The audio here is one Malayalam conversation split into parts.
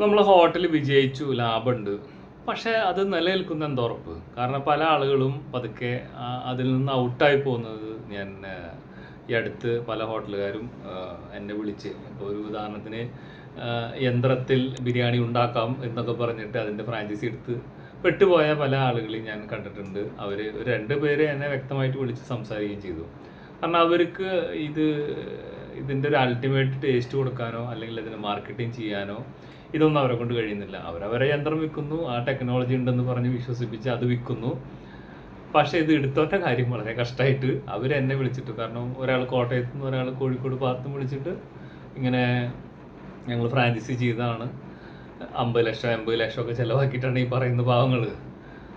നമ്മൾ ഹോട്ടൽ വിജയിച്ചു ലാഭമുണ്ട്. പക്ഷേ അത് നിലനിൽക്കുന്ന എന്താ ഉറപ്പ്? കാരണം പല ആളുകളും പതുക്കെ അതിൽ നിന്ന് ഔട്ടായി പോകുന്നത് ഞാൻ ഈ അടുത്ത് പല ഹോട്ടലുകാരും എന്നെ വിളിച്ച് ഇപ്പോൾ ഒരു ഉദാഹരണത്തിന് യന്ത്രത്തിൽ ബിരിയാണി ഉണ്ടാക്കാം എന്നൊക്കെ പറഞ്ഞിട്ട് അതിന്റെ ഫ്രാഞ്ചൈസി എടുത്ത് പെട്ടുപോയ പല ആളുകളെയും ഞാൻ കണ്ടിട്ടുണ്ട്. അവർ രണ്ട് പേരെ എന്നെ വ്യക്തമായിട്ട് വിളിച്ച് സംസാരിക്കുകയും ചെയ്തു. കാരണം അവർക്ക് ഇത് ഇതിന്റെ ഒരു അൾട്ടിമേറ്റ് ടേസ്റ്റ് കൊടുക്കാനോ അല്ലെങ്കിൽ ഇതിന് മാർക്കറ്റിംഗ് ചെയ്യാനോ ഇതൊന്നും അവരെ കൊണ്ട് കഴിയുന്നില്ല. അവരവരെ യന്ത്രം വിൽക്കുന്നു ആ ടെക്നോളജി ഉണ്ടെന്ന് പറഞ്ഞ് വിശ്വസിപ്പിച്ച് അത് വിൽക്കുന്നു. പക്ഷേ ഇത് എടുത്തോട്ടെ കാര്യം വളരെ കഷ്ടമായിട്ട് അവർ എന്നെ വിളിച്ചിട്ട് കാരണം ഒരാൾ കോട്ടയത്ത് നിന്ന് ഒരാൾ കോഴിക്കോട് ഭാഗത്തും വിളിച്ചിട്ട് ഇങ്ങനെ ഞങ്ങൾ ഫ്രാഞ്ചൈസി ചെയ്തതാണ്. അമ്പത് ലക്ഷം എൺപത് ലക്ഷം ഒക്കെ ചിലവാക്കിയിട്ടാണ് ഈ പറയുന്ന ഭാവങ്ങൾ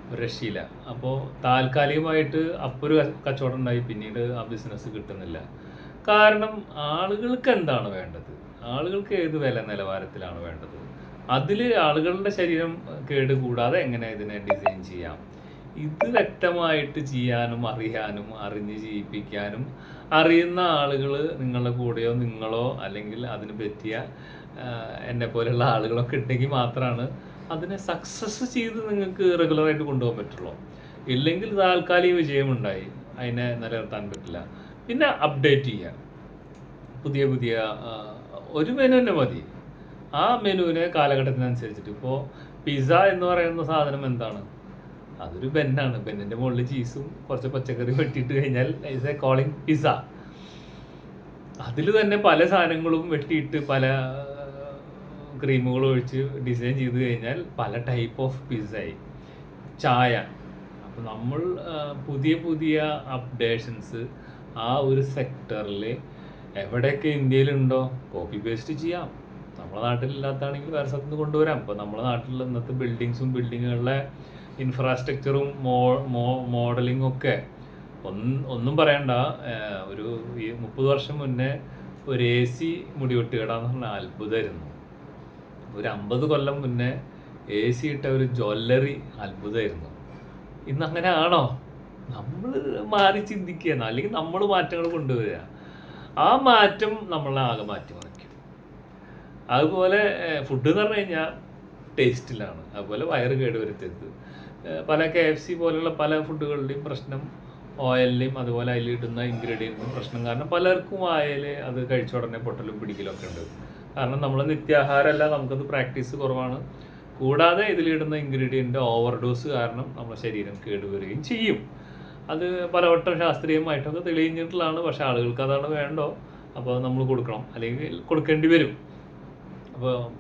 ഒരു രക്ഷയില്ല. അപ്പോൾ താൽക്കാലികമായിട്ട് അപ്പൊരു കച്ചവടം ഉണ്ടായി പിന്നീട് ആ ബിസിനസ് കിട്ടുന്നില്ല. കാരണം ആളുകൾക്ക് എന്താണ് വേണ്ടത്? ആളുകൾക്ക് ഏത് വില നിലവാരത്തിലാണ് വേണ്ടത്? അതിൽ ആളുകളുടെ ശരീരം കേട് കൂടാതെ എങ്ങനെ ഇതിനെ ഡിസൈൻ ചെയ്യാം? ഇത് വ്യക്തമായിട്ട് ചെയ്യാനും അറിയാനും അറിഞ്ഞ് ജീവിപ്പിക്കാനും അറിയുന്ന ആളുകൾ നിങ്ങളുടെ കൂടെയോ നിങ്ങളോ അല്ലെങ്കിൽ അതിന് പറ്റിയ എന്നെ പോലെയുള്ള ആളുകളൊക്കെ ഉണ്ടെങ്കിൽ മാത്രമാണ് അതിനെ സക്സസ് ചെയ്ത് നിങ്ങൾക്ക് റെഗുലറായിട്ട് കൊണ്ടുപോകാൻ പറ്റുള്ളൂ. ഇല്ലെങ്കിൽ താൽക്കാലിക വിജയമുണ്ടായി. അതിനെ നിലനിർത്താൻ പറ്റില്ല. പിന്നെ അപ്ഡേറ്റ് ചെയ്യുക പുതിയ പുതിയ ഒരു മെനു തന്നെ മതി. ആ മെനുവിനെ കാലഘട്ടത്തിനനുസരിച്ചിട്ട്. ഇപ്പോൾ പിസ്സ എന്ന് പറയുന്ന സാധനം എന്താണ്? അതൊരു ബെന്നാണ്. ബെന്നിന്റെ മുകളിൽ ചീസും കുറച്ച് പച്ചക്കറി വെട്ടിയിട്ട് കഴിഞ്ഞാൽ ഇസ് എ കോളിംഗ് പിസ്സ അതിൽ തന്നെ പല സാധനങ്ങളും വെട്ടിയിട്ട് പല ക്രീമുകൾ ഒഴിച്ച് ഡിസൈൻ ചെയ്ത് കഴിഞ്ഞാൽ പല ടൈപ്പ് ഓഫ് പിസ്സയായി ചായ. അപ്പോൾ നമ്മൾ പുതിയ പുതിയ അപ്ഡേഷൻസ് ആ ഒരു സെക്ടറിൽ എവിടെയൊക്കെ ഇന്ത്യയിലുണ്ടോ? കോപ്പി പേസ്റ്റ് ചെയ്യാം. നമ്മുടെ നാട്ടിലില്ലാത്താണെങ്കിൽ വേറെ സ്ഥലത്ത് നിന്ന് കൊണ്ടുവരാം. ഇപ്പോൾ നമ്മുടെ നാട്ടിലുള്ള ഇന്നത്തെ ബിൽഡിങ്സും ബിൽഡിങ്ങുകളിലെ ഇൻഫ്രാസ്ട്രക്ചറും മോ മോ ഒക്കെ ഒന്നും പറയണ്ട. ഒരു ഈ മുപ്പത് വർഷം മുന്നേ ഒരു എ സി മുടിവെട്ടുകടാന്ന് പറഞ്ഞാൽ അത്ഭുതമായിരുന്നു. ഒരു അമ്പത് കൊല്ലം മുന്നേ എ സി ഇട്ട ഒരു ജ്വല്ലറി അത്ഭുതമായിരുന്നു. ഇന്ന് അങ്ങനെ ആണോ നമ്മൾ മാറി ചിന്തിക്കുകയാണ്. അല്ലെങ്കിൽ നമ്മൾ മാറ്റങ്ങൾ കൊണ്ടുവരിക. ആ മാറ്റം നമ്മളെ ആകെ മാറ്റിമറിക്കും അതുപോലെ ഫുഡ് എന്ന് പറഞ്ഞു കഴിഞ്ഞാൽ ടേസ്റ്റിലാണ് അതുപോലെ വയറ് കേട് വരുത്തരുത്. പല കെ എഫ് സി പോലുള്ള പല ഫുഡുകളുടെയും പ്രശ്നം ഓയിലിന്റെയും അതുപോലെ അതിലിടുന്ന ഇൻഗ്രീഡിയന്റും പ്രശ്നം കാരണം പലർക്കും ഓയിൽ അത് കഴിച്ച ഉടനെ പൊട്ടലും പിടിക്കലും ഒക്കെ ഉണ്ട്. കാരണം നമ്മൾ നിത്യാഹാരമല്ല നമുക്കത് പ്രാക്ടീസ് കുറവാണ്. കൂടാതെ ഇതിലിടുന്ന ഇൻഗ്രീഡിയന്റ് ഓവർഡോസ് കാരണം നമ്മുടെ ശരീരം കേടുവരികയും ചെയ്യും. അത് പലവട്ടം ശാസ്ത്രീയമായിട്ടൊക്കെ തെളിയിഞ്ഞിട്ടുള്ളതാണ് പക്ഷെ ആളുകൾക്ക് അതാണ് വേണ്ടോ അപ്പോൾ നമ്മൾ കൊടുക്കണം. അല്ലെങ്കിൽ കൊടുക്കേണ്ടി വരും.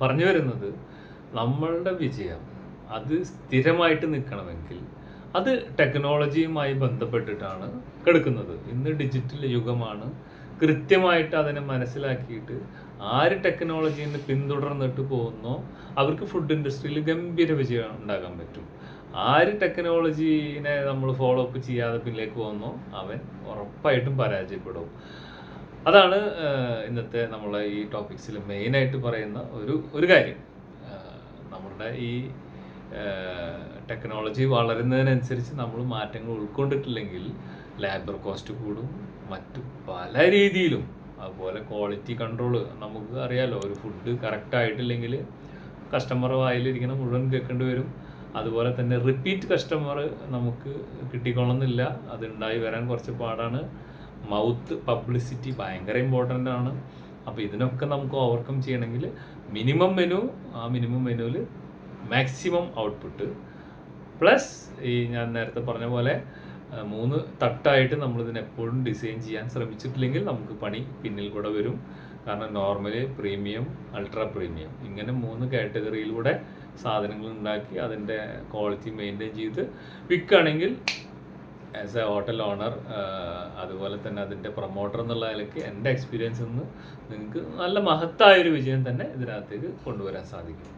പറഞ്ഞു വരുന്നത് നമ്മളുടെ വിജയം അത് സ്ഥിരമായിട്ട് നിൽക്കണമെങ്കിൽ അത് ടെക്നോളജിയുമായി ബന്ധപ്പെട്ടിട്ടാണ് കിടക്കുന്നത്. ഇന്ന് ഡിജിറ്റൽ യുഗമാണ്. കൃത്യമായിട്ട് അതിനെ മനസ്സിലാക്കിയിട്ട് ആര് ടെക്നോളജീനെ പിന്തുടർന്നിട്ട് പോകുന്നോ അവർക്ക് ഫുഡ് ഇൻഡസ്ട്രിയിൽ ഗംഭീര വിജയം ഉണ്ടാക്കാൻ പറ്റും. ആര് ടെക്നോളജീനെ നമ്മൾ ഫോളോ അപ്പ് ചെയ്യാതെ പിന്നിലേക്ക് പോകുന്നോ അവൻ ഉറപ്പായിട്ടും പരാജയപ്പെടും. അതാണ് ഇന്നത്തെ നമ്മളെ ഈ ടോപ്പിക്സിൽ മെയിനായിട്ട് പറയുന്ന ഒരു ഒരു കാര്യം. നമ്മളുടെ ഈ ടെക്നോളജി വളരുന്നതിനനുസരിച്ച് നമ്മൾ മാറ്റങ്ങൾ ഉൾക്കൊണ്ടിട്ടില്ലെങ്കിൽ ലേബർ കോസ്റ്റ് കൂടും മറ്റു പല രീതിയിലും അതുപോലെ ക്വാളിറ്റി കൺട്രോൾ നമുക്ക് അറിയാലോ ഒരു ഫുഡ് കറക്റ്റ് ആയിട്ടില്ലെങ്കിൽ കസ്റ്റമർ വായിലിരിക്കുന്ന മുഴുവൻ കേൾക്കേണ്ടി വരും. അതുപോലെ തന്നെ റിപ്പീറ്റ് കസ്റ്റമർ നമുക്ക് കിട്ടിക്കൊള്ളുന്നില്ല അതുണ്ടായി വരാൻ കുറച്ച് പാടാണ്. മൗത്ത് പബ്ലിസിറ്റി ഭയങ്കര ഇമ്പോർട്ടന്റ് ആണ്. അപ്പോൾ ഇതിനൊക്കെ നമുക്ക് ഓവർകം ചെയ്യണമെങ്കിൽ മിനിമം മെനു ആ മിനിമം മെനുവിൽ മാക്സിമം ഔട്ട്പുട്ട് പ്ലസ് ഈ ഞാൻ നേരത്തെ പറഞ്ഞ പോലെ മൂന്ന് തട്ടായിട്ട് എപ്പോഴും ഡിസൈൻ ചെയ്യാൻ ശ്രമിച്ചിട്ടില്ലെങ്കിൽ നമുക്ക് പണി പിന്നിൽ കൂടെ വരും. കാരണം നോർമൽ പ്രീമിയം അൾട്രാ പ്രീമിയം ഇങ്ങനെ മൂന്ന് കാറ്റഗറിയിലൂടെ സാധനങ്ങൾ ഉണ്ടാക്കി അതിന്റെ ക്വാളിറ്റി മെയിന്റെയിൻ ചെയ്ത് വിൽക്കുകയാണെങ്കിൽ ആസ് എ ഹോട്ടൽ ഓണർ അതുപോലെ തന്നെ അതിന്റെ പ്രൊമോട്ടർ എന്നുള്ള നിലയ്ക്ക് എന്റെ എക്സ്പീരിയൻസിൽ നിന്ന് നിങ്ങൾക്ക് നല്ല മഹത്തായ ഒരു വിജയം തന്നെ ഇതിനകത്തേക്ക് കൊണ്ടുവരാൻ സാധിക്കും.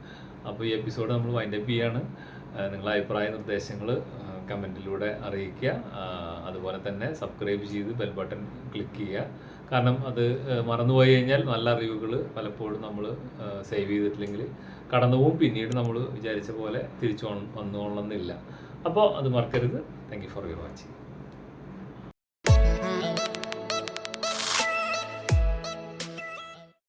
അപ്പോൾ ഈ എപ്പിസോഡ് നമ്മൾ വൈൻഡപ്പ് ചെയ്യാണ്. നിങ്ങളെ നിങ്ങളുടെ അഭിപ്രായ നിർദ്ദേശങ്ങൾ കമന്റിലൂടെ അറിയിക്കുക. ആ, അതുപോലെ തന്നെ സബ്സ്ക്രൈബ് ചെയ്ത് ബെൽ ബട്ടൺ ക്ലിക്ക് ചെയ്യുക. കാരണം അത് മറന്നുപോയി കഴിഞ്ഞാൽ നല്ല അറിവുകൾ പലപ്പോഴും നമ്മൾ സേവ് ചെയ്തിട്ടില്ലെങ്കിൽ കടന്നുപോകും. പിന്നീട് നമ്മൾ വിചാരിച്ച പോലെ തിരിച്ചു വന്ന് വന്നുകൊള്ളുന്നില്ല അപ്പോൾ അത് മറക്കരുത്. Thank you for your watching